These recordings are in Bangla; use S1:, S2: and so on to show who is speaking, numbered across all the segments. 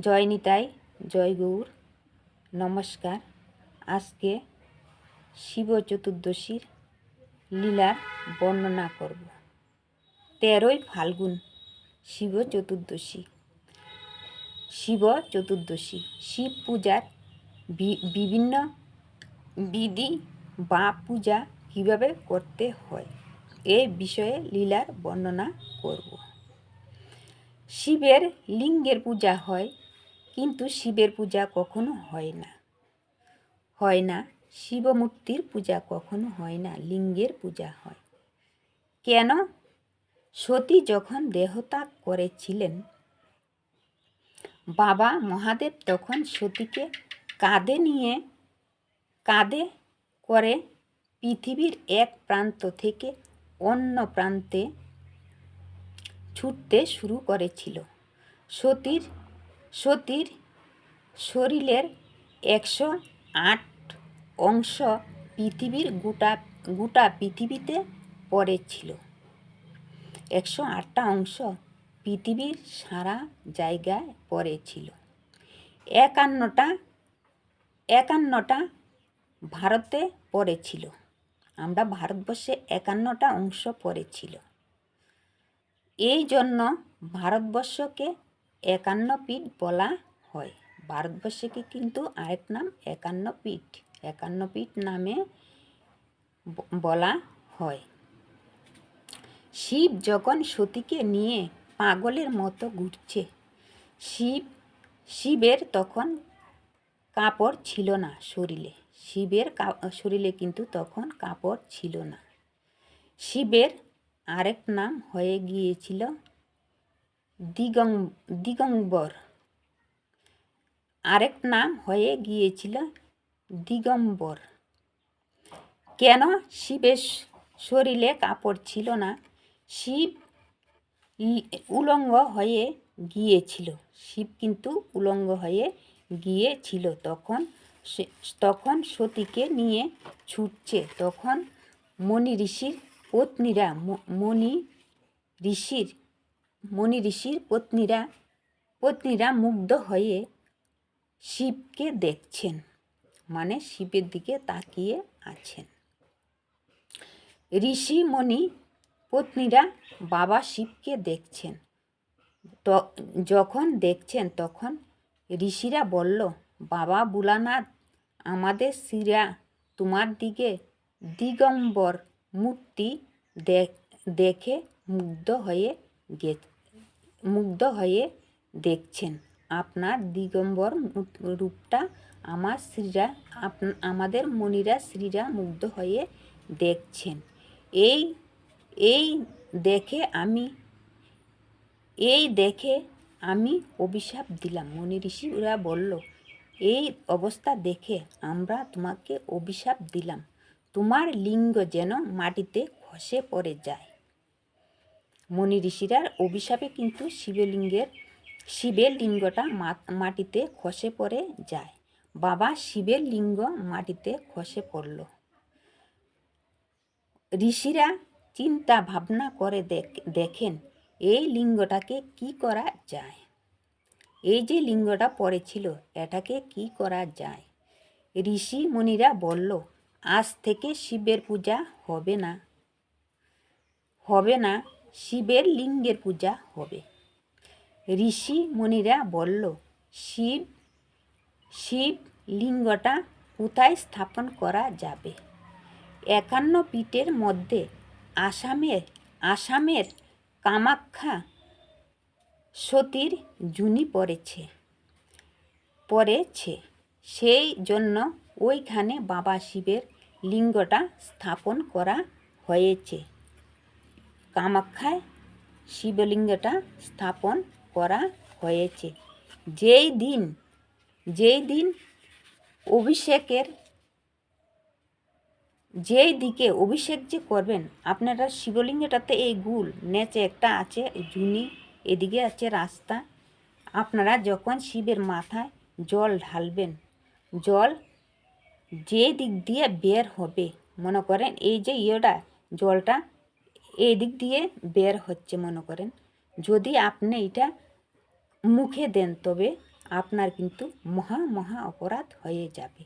S1: জয় নিতাই জয় গৌর। নমস্কার। আজকে শিব চতুর্দশীর লীলার বর্ণনা করব। তেরোই ফাল্গুন, শিব চতুর্দশী। শিব চতুর্দশী, শিব পূজার বিভিন্ন বিধি বা পূজা কীভাবে করতে হয় এই বিষয়ে লীলার বর্ণনা করব। শিবের লিঙ্গের পূজা হয় কিন্তু শিবের পূজা কখনো হয় না। হয় না, শিবমূর্তির পূজা কখনো হয় না, লিঙ্গের পূজা হয়। কেন? সতী যখন দেহত্যাগ করেছিলেন, বাবা মহাদেব তখন সতীকে কাঁধে নিয়ে, কাঁধে করে পৃথিবীর এক প্রান্ত থেকে অন্য প্রান্তে ছুটতে শুরু করেছিল। সতীর সতীর শরীরের একশো আট অংশ পৃথিবীর গোটা গোটা পৃথিবীতে পড়েছিল একশো আটটা অংশ পৃথিবীর সারা জায়গায় পড়েছিল একান্নটা একান্নটা ভারতে পড়েছিল আমরা ভারতবর্ষে একান্নটা অংশ পড়েছিল এই জন্য ভারতবর্ষকে একান্ন পীঠ বলা হয়। ভারতবর্ষকে কিন্তু আরেক নাম একান্ন পীঠ। একান্ন পীঠ নামে বলা হয়। শিব যখন সতীকে নিয়ে পাগলের মতো ঘুরছে, শিব, শিবের তখন কাপড় ছিল না শরীরে। শিবের শরীরে কিন্তু তখন কাপড় ছিল না। শিবের আরেক নাম হয়ে গিয়েছিল দিগং, দিগম্বর। আরেক নাম হয়ে গিয়েছিল দিগম্বর। কেন শিবের শরীরে কাপড় ছিল না? শিব উলঙ্গ হয়ে গিয়েছিল। শিব কিন্তু উলঙ্গ হয়ে গিয়েছিল। তখন সে- তখন সতীকে নিয়ে ছুটছে। তখন মণি ঋষির পত্নীরা মণি ঋষির মণি ঋষির পত্নীরা পত্নীরা মুগ্ধ হয়ে শিবকে দেখছেন মানে শিবের দিকে তাকিয়ে আছেন। ঋষি মণি পত্নীরা বাবা শিবকে দেখছেন। তো, যখন দেখছেন তখন ঋষিরা বলল, বাবা বুলানাথ আমাদের শিরা তোমার দিকে দিগম্বর মূর্তি দেখ- মুগ্ধ হয়ে গে মুগ্ধ হয়ে দেখছেন। আপনার দিগম্বর রূপটা আমার শ্রীরা, আপ- আমাদের মনিরা শ্রীরা মুগ্ধ হয়ে দেখছেন। এই এই দেখে আমি, এই দেখে আমি অভিশাপ দিলাম। মনি ঋষিরা বলল, এই অবস্থা দেখে আমরা তোমাকে অভিশাপ দিলাম। তোমার লিঙ্গ যেন মাটিতে খসে পড়ে যায়। মনি ঋষিরার অভিশাপে কিন্তু শিবলিঙ্গের শিবের লিঙ্গটা মাটিতে খসে পড়ে যায়। বাবা শিবের লিঙ্গ মাটিতে খসে পড়ল। ঋষিরা চিন্তা ভাবনা করে দেখ- দেখেন, এই লিঙ্গটাকে কি করা যায়? এই যে লিঙ্গটা পড়েছিল এটাকে কি করা যায়? ঋষি মুনিরা বলল, আজ থেকে শিবের পূজা হবে না। হবে না শিবের লিঙ্গের পূজা হবে। ঋষি মুনিরা বলল, শিব শিব লিঙ্গটা কোথায় স্থাপন করা যাবে? একান্ন পীঠের মধ্যে আসামের আসামের কামাখ্যা সতীর জুনি পড়েছে পড়েছে। সেই জন্য ওইখানে বাবা শিবের লিঙ্গটা স্থাপন করা হয়েছে। কামাখ্যায় শিবলিঙ্গটা স্থাপন করা হয়েছে। যেই দিন যেই দিন অভিষেকের, যেই দিকে অভিষেক যে করবেন, আপনারা শিবলিঙ্গটাতে এই গুল নেচে একটা আছে জুনি এদিকে আছে রাস্তা। আপনারা যখন শিবের মাথায় জল ঢালবেন, জল যে দিক দিয়ে বের হবে, মনে করেন এই যে ইয়েটা, জলটা এই দিক দিয়ে বের হচ্ছে, মনে করেন। যদি আপনি এটা মুখে দেন, তবে আপনার কিন্তু মহা মহা অপরাধ হয়ে যাবে।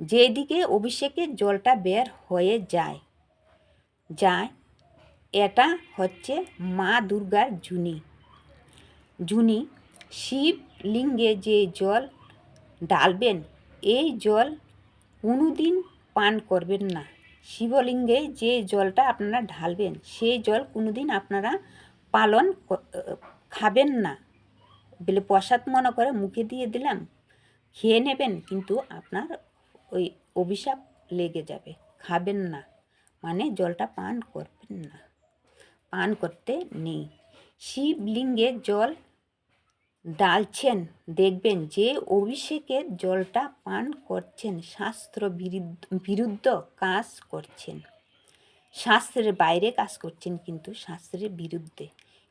S1: যেদিকে অভিষেকের জলটা বের হয়ে যায় যায়, এটা হচ্ছে মা দুর্গার জুনি জুনি শিবলিঙ্গে যে জল ডালবেন এই জল কোনোদিন পান করবেন না। শিবলিঙ্গে যে জলটা আপনারা ঢালবেন, সেই জল কোনোদিন আপনারা পালন খাবেন না। বলে প্রসাদ মনে করে মুখে দিয়ে দিলাম, খেয়ে নেবেন, কিন্তু আপনার ওই অভিশাপ লেগে যাবে, খাবেন না। মানে জলটা পান করবেন না। পান করতে নেই। শিবলিঙ্গে জল ডালছেন। দেখবেন যে অভিষেকের জলটা পান করছেন শাস্ত্র বিরুদ্ধ কাজ করছেন। শাস্ত্রের বাইরে কাজ করছেন কিন্তু শাস্ত্রের বিরুদ্ধে।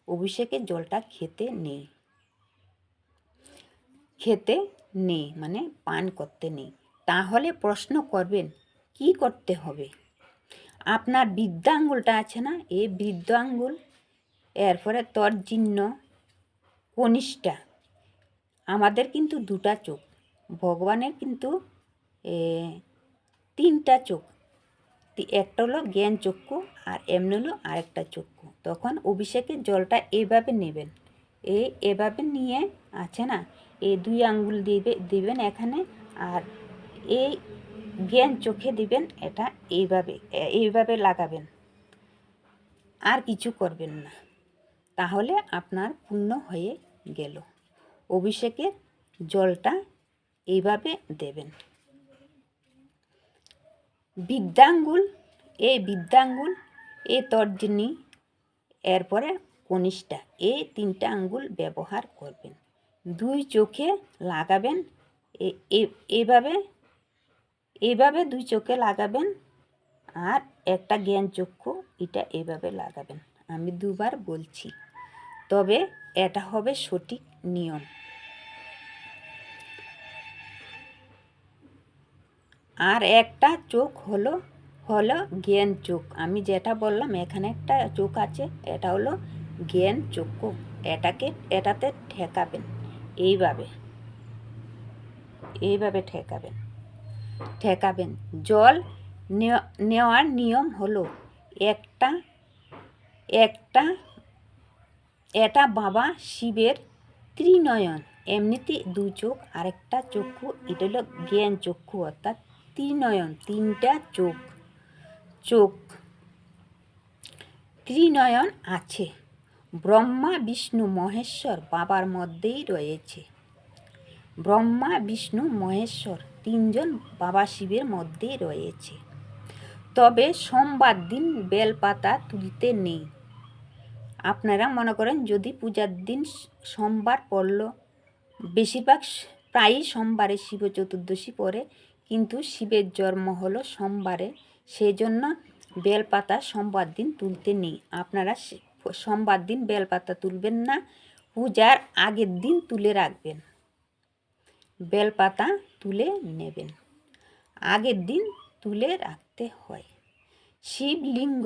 S1: অভিষেকের জলটা খেতে নেই। খেতে নেই মানে পান করতে নেই। তাহলে প্রশ্ন করবেন, কি করতে হবে? আপনার বৃদ্ধাঙ্গুলটা আছে না? এই বৃদ্ধাঙ্গুল, এরপরে তর্জিহ্ন কনিষ্ঠা। আমাদের কিন্তু দুটা চোখ, ভগবানের কিন্তু তিনটা চোখ। একটা হলো জ্ঞান চক্ষু আর এমনি হলো আরেকটা চক্ষু। তখন অভিষেকের জলটা এইভাবে নেবেন। এই এভাবে নিয়ে আছে না এই দুই আঙ্গুল দিবে, দিবেন এখানে আর এই জ্ঞান চোখে দিবেন এটা এইভাবে এইভাবে লাগাবেন। আর কিছু করবেন না। তাহলে আপনার পূর্ণ হয়ে গেল। অভিষেকের জলটা এইভাবে দেবেন। বিদ্যাঙ্গুল এই বিদ্যাঙ্গুল, এ তর্জনী, এরপরে কনিষ্ঠা এই তিনটা আঙ্গুল ব্যবহার করবেন। দুই চোখে লাগাবেন, এ- এ- এইভাবে এইভাবে দুই চোখে লাগাবেন আর একটা জ্ঞান চক্ষু এটা এভাবে লাগাবেন। আমি দুবার বলছি। তবে এটা হবে সঠিক নিয়ম। আর একটা চোখ হলো হলো জ্ঞান চোখ। আমি যেটা বললাম, এখানে একটা চোখ আছে, এটা হলো জ্ঞান চক্ষু। এটাকে, এটাতে ঠেকাবেন। এইভাবে এইভাবে ঠেকাবেন। ঠেকাবেন। জল নেওয়া- নেওয়ার নিয়ম হলো, একটা একটা এটা বাবা শিবের ত্রিনয়ন। এমনিতে দু চোখ, আরেকটা চক্ষু, এটা হলো জ্ঞান চক্ষু, অর্থাৎ ত্রিনয়ন, তিনটা চোখ। চোখ। ত্রিনয়ন আছে। ব্রহ্মা, বিষ্ণু, মহেশ্বর বাবার মধ্যেই রয়েছে। ব্রহ্মা, বিষ্ণু, মহেশ্বর তিনজন বাবা শিবের মধ্যেই রয়েছে। তবে সোমবার দিন বেলপাতা তুলতে নেই। আপনারা মনে করেন যদি পূজার দিন সোমবার পড়ল, বেশিরভাগ প্রায়ই সোমবারে শিব চতুর্দশী পড়ে, কিন্তু শিবের জন্ম হলো সোমবারে, সেজন্য বেলপাতা সোমবার দিন তুলতে নেই। আপনারা সোমবার দিন বেলপাতা তুলবেন না, পূজার আগের দিন তুলে রাখবেন। বেলপাতা তুলে নেবেন। আগের দিন তুলে রাখতে হয়। শিবলিঙ্গ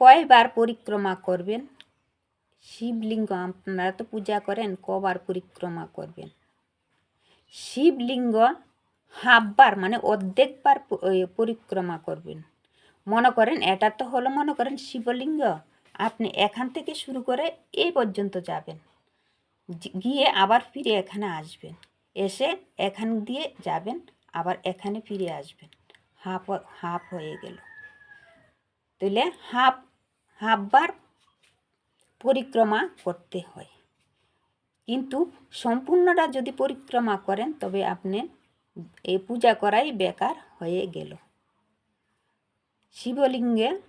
S1: কয়বার পরিক্রমা করবেন? শিবলিঙ্গ আপনারা তো পূজা করেন, কবার পরিক্রমা করবেন। শিবলিঙ্গ হাফবার মানে অর্ধেকবার পরিক্রমা করবেন। মনে করেন এটা তো হলো মনে করেন শিবলিঙ্গ, আপনি এখান থেকে শুরু করে এই পর্যন্ত যাবেন। গিয়ে আবার ফিরে এখানে আসবেন। এসে এখান দিয়ে যাবেন, আবার এখানে ফিরে আসবেন। হাফ হাফ হয়ে গেল। তাহলে হাফ হাফবার পরিক্রমা করতে হয়। কিন্তু সম্পূর্ণটা যদি পরিক্রমা করেন, তবে আপনি এই পূজা করাই বেকার হয়ে গেল। শিবলিঙ্গে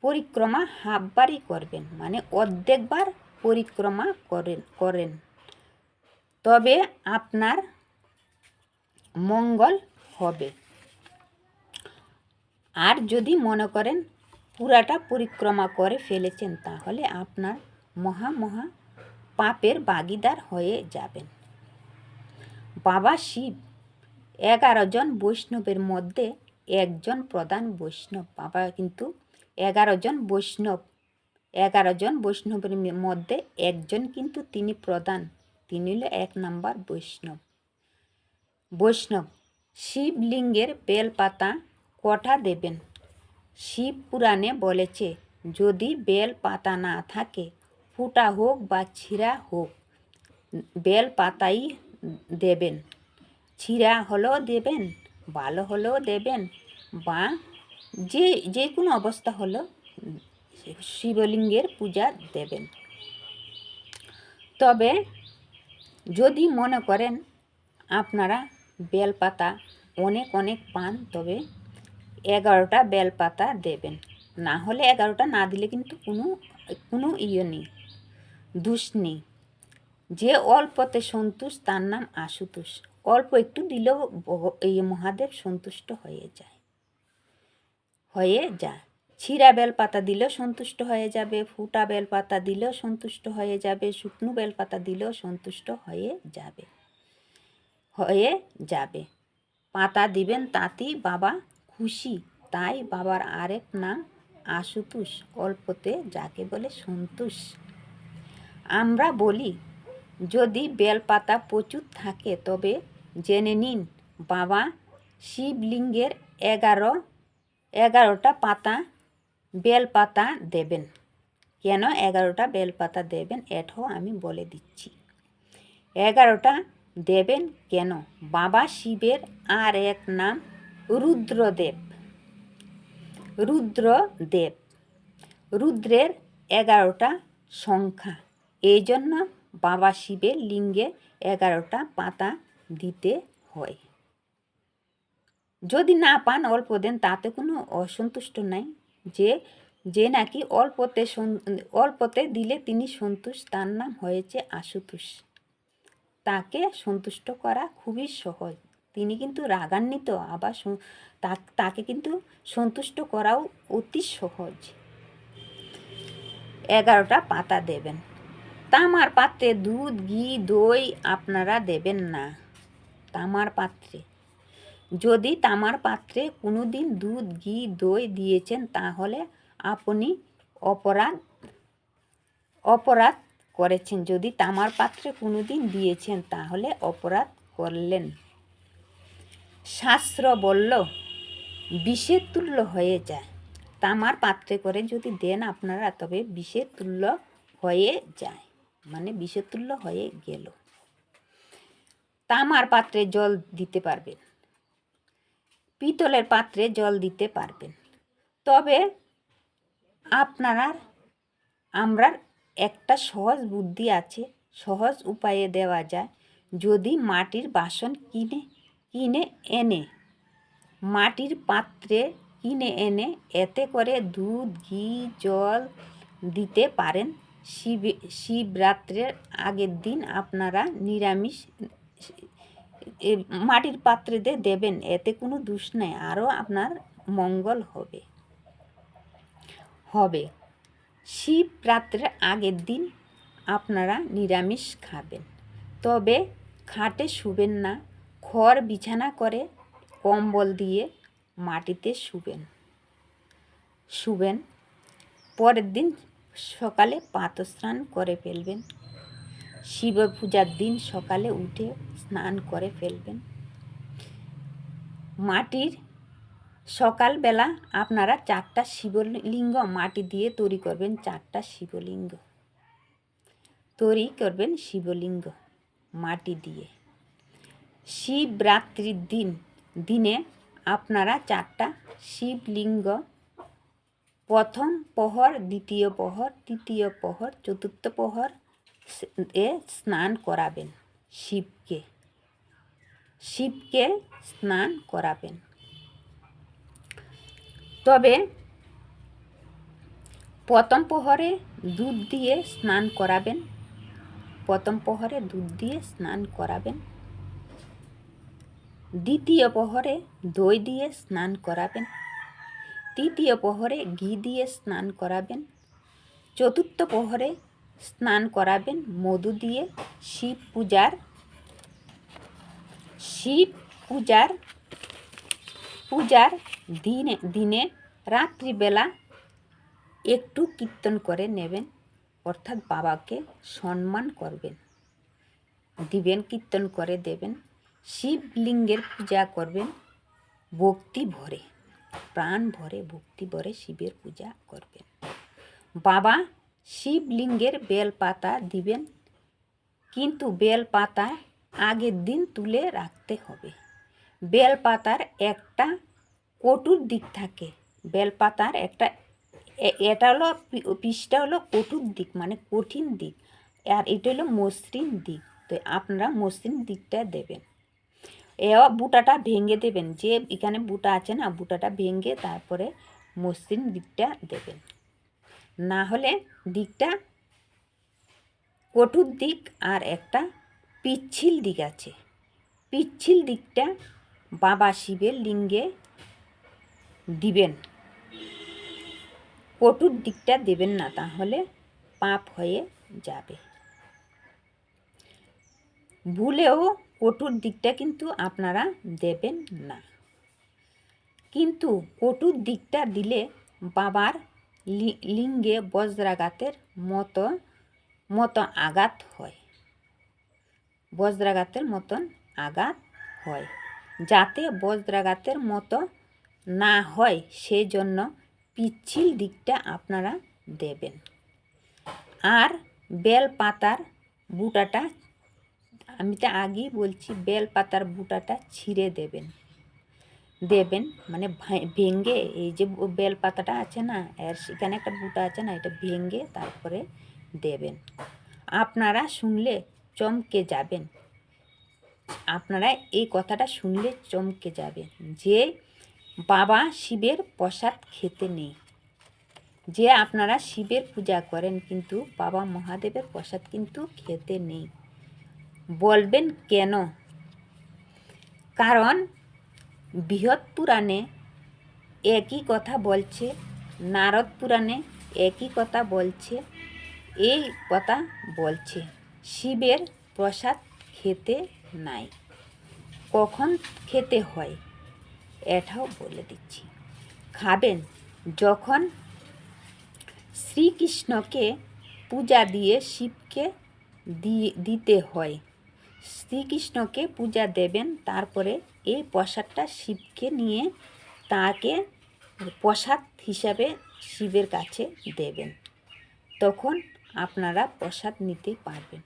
S1: পরিক্রমা হাফবারই করবেন মানে অর্ধেকবার পরিক্রমা করেন করেন। তবে আপনার মঙ্গল হবে। আর যদি মনে করেন পুরাটা পরিক্রমা করে ফেলেছেন, তাহলে আপনার মহা মহা পাপের বাগিদার হয়ে যাবেন। বাবা শিব, এগারো জন বৈষ্ণবের মধ্যে একজন প্রধান বৈষ্ণব। বাবা কিন্তু এগারো জন বৈষ্ণব, এগারো জন বৈষ্ণবের মধ্যে একজন কিন্তু তিনি প্রধান, তিনি হলো এক নাম্বার বৈষ্ণব। বৈষ্ণব, শিবলিঙ্গের বেলপাতা কটা দেবেন? শিব পুরাণে বলেছে, যদি বেল পাতা না থাকে, ফুটা হোক বা ছিঁড়া হোক, বেল পাতাই দেবেন। ছিঁড়া হলেও দেবেন, ভালো হলেও দেবেন বা যে যে কোনো অবস্থা হলো শিবলিঙ্গের পূজা দেবেন। তবে যদি মনে করেন আপনারা বেলপাতা অনেক অনেক পান, তবে এগারোটা বেলপাতা দেবেন। না হলে এগারোটা না দিলে কিন্তু কোনো কোনো ইয়ে নেই, দুষ নেই। যে অল্পতে সন্তুষ তার নাম আশুতোষ। অল্প একটু দিলেও এই মহাদেব সন্তুষ্ট হয়ে যায়। হয়ে যায়। ছিঁড়া বেলপাতা দিলেও সন্তুষ্ট হয়ে যাবে, ফুটা বেলপাতা দিলেও সন্তুষ্ট হয়ে যাবে, শুকনো বেলপাতা দিলেও সন্তুষ্ট হয়ে যাবে। হয়ে যাবে। পাতা দিবেন তাতেই বাবা খুশি, তাই বাবার আরেক নাম আশুতোষ, অল্পতে যাকে বলে সন্তোষ। আমরা বলি, যদি বেলপাতা প্রচুর থাকে তবে জেনে নিন, বাবা শিবলিঙ্গের এগারো, এগারোটা পাতা বেলপাতা দেবেন। কেন এগারোটা বেলপাতা দেবেন এটাও আমি বলে দিচ্ছি। এগারোটা দেবেন কেন? বাবা শিবের আর এক নাম রুদ্রদেব। রুদ্রদেব। রুদ্রের এগারোটা সংখ্যা। এই জন্য বাবা শিবের লিঙ্গে এগারোটা পাতা দিতে হয়। যদি না পান অল্প দেন, তাতে কোনো অসন্তুষ্ট নাই। যে যে নাকি অল্পতে অল্পতে দিলে তিনি সন্তুষ্ট, তার নাম হয়েছে আশুতোষ। তাকে সন্তুষ্ট করা খুবই সহজ। তিনি কিন্তু রাগান্বিত, আবার তাকে কিন্তু সন্তুষ্ট করাও অতি সহজ। এগারোটা পাতা দেবেন। তামার পাত্রে দুধ, ঘি, দই আপনারা দেবেন না। তামার পাত্রে। যদি তামার পাত্রে কোনো দিন দুধ, ঘি, দই দিয়েছেন, তাহলে আপনি অপরাধ অপরাধ করেছেন। যদি তামার পাত্রে কোনো দিন দিয়েছেন, তাহলে অপরাধ করলেন। শাস্ত্র বলল, বিষের তুল্য হয়ে যায়। তামার পাত্রে করে যদি দেন আপনারা, তবে বিষের তুল্য হয়ে যায়। মানে বিষের তুল্য হয়ে গেল। তামার পাত্রে জল দিতে পারবেন। পিতলের পাত্রে জল দিতে পারবেন। তবে আপনারা আমরা একটা সহজ বুদ্ধি আছে। সহজ উপায়ে দেওয়া যায়। যদি মাটির বাসন কিনে কিনে এনে। মাটির পাত্রে কিনে এনে এতে করে দুধ, ঘি, জল দিতে পারেন। শিব, শিবরাত্রের আগের দিন আপনারা নিরামিষ মাটির পাত্রে দিয়ে দেবেন, এতে কোনো দোষ নেই, আরও আপনার মঙ্গল হবে। হবে। শিবরাত্রের আগের দিন আপনারা নিরামিষ খাবেন, তবে খাটে শুবেন না। খড় বিছানা করে কম্বল দিয়ে মাটিতে শুবেন। শুবেন, পরের দিন সকালে প্রাতঃস্নান করে ফেলবেন। শিব পূজার দিন সকালে উঠে স্নান করে ফেলবেন। মাটির সকালবেলা আপনারা চারটা শিবলিঙ্গ মাটি দিয়ে তৈরি করবেন, চারটা শিবলিঙ্গ। তৈরি করবেন শিবলিঙ্গ মাটি দিয়ে। শিবরাত্রির দিন, দিনে আপনারা চারটা শিবলিঙ্গ, প্রথম প্রহর, দ্বিতীয় প্রহর, তৃতীয় প্রহর, চতুর্থ প্রহর এ স্নান করাবেন শিবকে। শিবকে স্নান করাবেন। তবে প্রথম প্রহরে দুধ দিয়ে স্নান করাবেন, প্রথম প্রহরে দুধ দিয়ে স্নান করাবেন। দ্বিতীয় প্রহরে দই দিয়ে স্নান করাবেন। তৃতীয় প্রহরে ঘি দিয়ে স্নান করাবেন। চতুর্থ প্রহরে স্নান করাবেন মধু দিয়ে শিব পূজার। শিব পূজার পূজার দিনে দিনে রাত্রিবেলা একটু কীর্তন করে নেবেন, অর্থাৎ বাবাকে সম্মান করবেন। দিবেন, কীর্তন করে দেবেন। শিবলিঙ্গের পূজা করবেন, ভক্তি ভরে, প্রাণ ভরে, ভক্তি ভরে শিবের পূজা করবেন। বাবা শিবলিঙ্গের বেলপাতা দিবেন, কিন্তু বেলপাতা আগের দিন তুলে রাখতে হবে। বেলপাতার একটা কটুর দিক থাকে, বেলপাতার একটা এটা হলো পিসটা হলো কটুর দিক মানে কঠিন দিক, আর এটা হলো মসৃণ দিক। তো আপনারা মসৃণ দিকটা দেবেন। এ বুটাটা ভেঙে দেবেন। যে এখানে বুটা আছে না, বুটাটা ভেঙে তারপরে মসৃণ দিকটা দেবেন। না হলে দিকটা কটুর দিক আর একটা পিচ্ছিল দিক আছে। পিচ্ছিল দিকটা বাবা শিবের লিঙ্গে দিবেন। কটুর দিকটা দেবেন না, তাহলে পাপ হয়ে যাবে। ভুলেও কটুর দিকটা কিন্তু আপনারা দেবেন না। কিন্তু কটুর দিকটা দিলে বাবার লিঙ্গে বজ্রাঘাতের মতো মতো আঘাত হয়। বজ্রাঘাতের মতন আঘাত হয়। যাতে বজ্রাঘাতের মতো না হয় সেই জন্য পিচ্ছিল দিকটা আপনারা দেবেন। আর বেল পাতার বুটাটা আমি তো আগেই বলছি বেল পাতার বুটাটা ছিঁড়ে দেবেন। দেবেন মানে ভাই- ভেঙে এই যে বেল পাতাটা আছে না, এর সেখানে একটা বুটা আছে না, এটা ভেঙে তারপরে দেবেন। আপনারা শুনলে চমকে যাবেন। আপনারা এই কথাটা শুনলে চমকে যাবেন যে বাবা শিবের প্রসাদ খেতে নেই। যে আপনারা শিবের পূজা করেন কিন্তু বাবা মহাদেবের প্রসাদ কিন্তু খেতে নেই। বলবেন কেন? কারণ বৃহৎ পুরাণে একই কথা বলছে, নারদ পুরাণে একই কথা বলছে, এই কথা বলছে। শিবের প্রসাদ খেতে নাই। কখন খেতে হয় এটাও বলে দিচ্ছি। খাবেন যখন শ্রীকৃষ্ণকে পূজা দিয়ে শিবকে দিতে হয়। শ্রীকৃষ্ণকে পূজা দেবেন, তারপরে এই প্রসাদটা শিবকে নিয়ে তাকে প্রসাদ হিসাবে শিবের কাছে দেবেন। তখন আপনারা প্রসাদ নিতে পারবেন।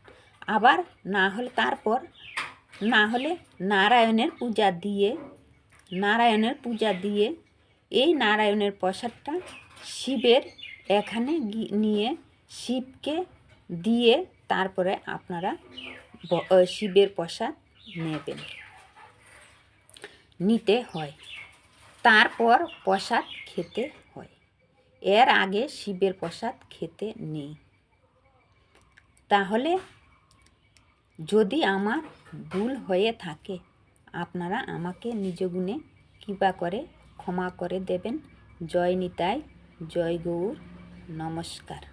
S1: আবার না হলে তারপর না হলে নারায়ণের পূজা দিয়ে, নারায়ণের পূজা দিয়ে এই নারায়ণের প্রসাদটা শিবের এখানে নিয়ে শিবকে দিয়ে তারপরে আপনারা শিবের প্রসাদ নেবেন। নিতে হয়। তারপর প্রসাদ খেতে হয়। এর আগে শিবের প্রসাদ খেতে নেই। তাহলে যদি আমার ভুল হয়ে থাকে, আপনারা আমাকে নিজ গুণে কৃপা করে ক্ষমা করে দেবেন। জয় নিতাই, জয় গৌর, নমস্কার।